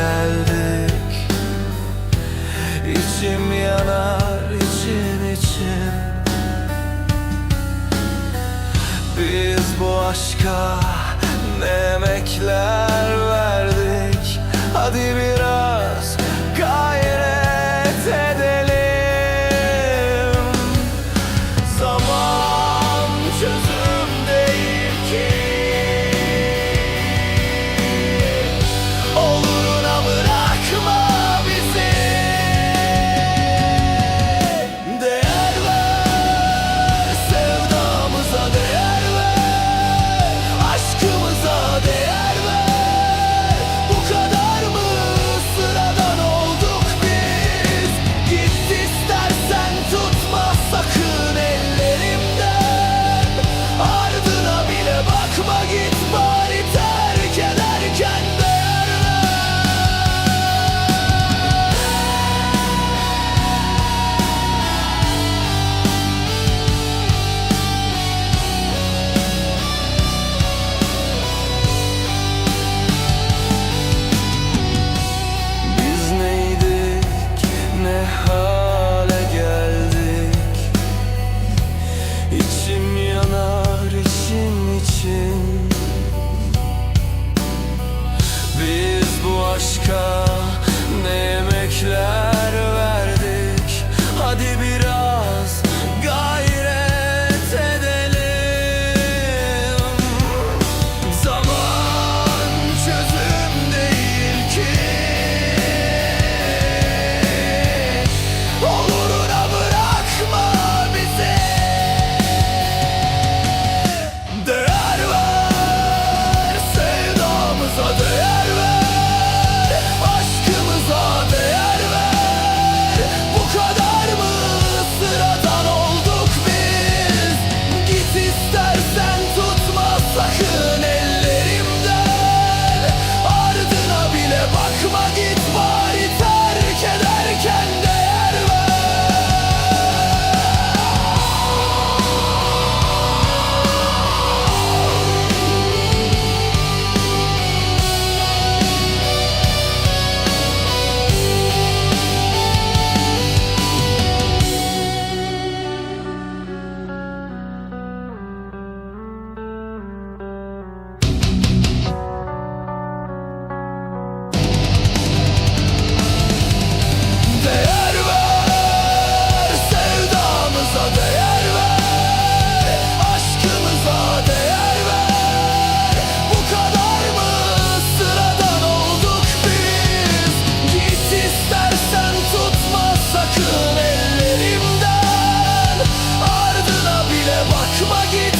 geldik. İçim yanar için için. Biz bu aşka ne emekler verdik. Hadi biraz hale yanar için için. Biz bu aşka Шмаги